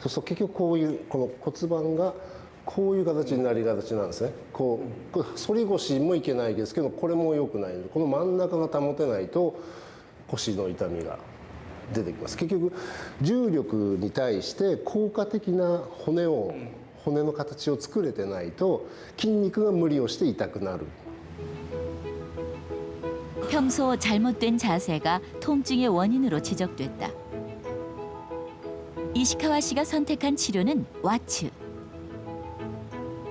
そうすると結局こういうこの骨盤がこういう形になりがちなんですねこうこれ反り腰もいけないですけどこれも良くないのでこの真ん中が保てないと腰の痛みが出てきます結局重力に対して効果的な骨を骨の形を作れてないと筋肉が無理をして痛くなる 평소 잘못된 자세가 통증의 원인으로 지적됐다. 이시카와 씨가 선택한 치료는 와츠.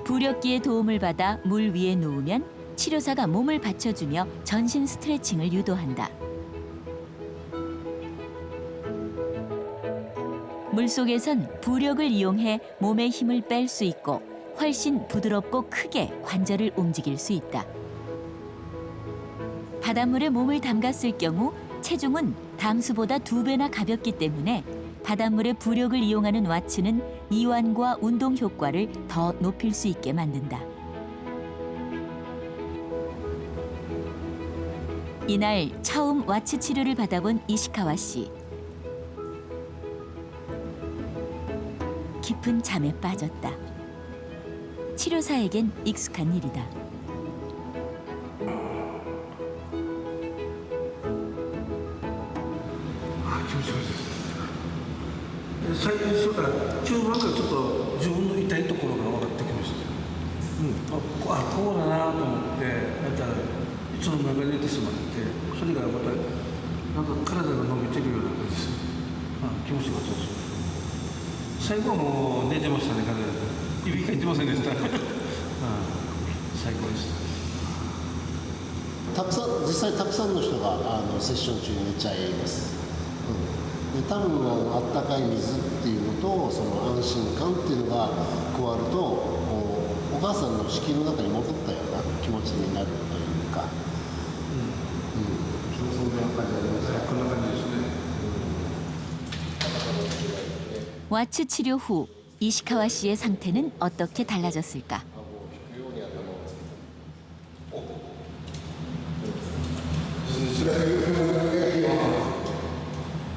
부력기의 도움을 받아 물 위에 누우면 치료사가 몸을 받쳐주며 전신 스트레칭을 유도한다. 물속에선 부력을 이용해 몸의 힘을 뺄 수 있고 훨씬 부드럽고 크게 관절을 움직일 수 있다. 바닷물에 몸을 담갔을 경우 체중은 담수보다 두 배나 가볍기 때문에 바닷물의 부력을 이용하는 와츠는 이완과 운동 효과를 더 높일 수 있게 만든다. 이날 처음 와츠 치료를 받아본 이시카와 씨. 깊은 잠에 빠졌다. 치료사에겐 익숙한 일이다. 最初から中盤からちょっと自分の痛いところが分かってきました、うん、あこあこうだなと思ってまたいつの間にか寝てしまってそれからまたなんか体が伸びてるような感じです。あ気持ちよかったです最後はもう寝てましたね体が指がいてませ んでしたあ最高でした。たくさん実際たくさんの人があのセッション中に寝ちゃいます、うん、で多分あのあったかい水っていうのとその安心感っていうのが加わるとこうお母さんの子宮の中に戻ったような気持ちになるというか、うんうん、そんな感じありますねこんな感じですね 와츠 치료 후 이시카와 씨의 상태는 어떻게 달라졌을까?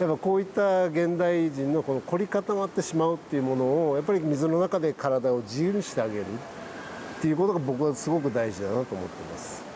やっぱこういった現代人のこの凝り固まってしまうっていうものをやっぱり水の中で体を自由にしてあげるっていうことが僕はすごく大事だなと思ってます。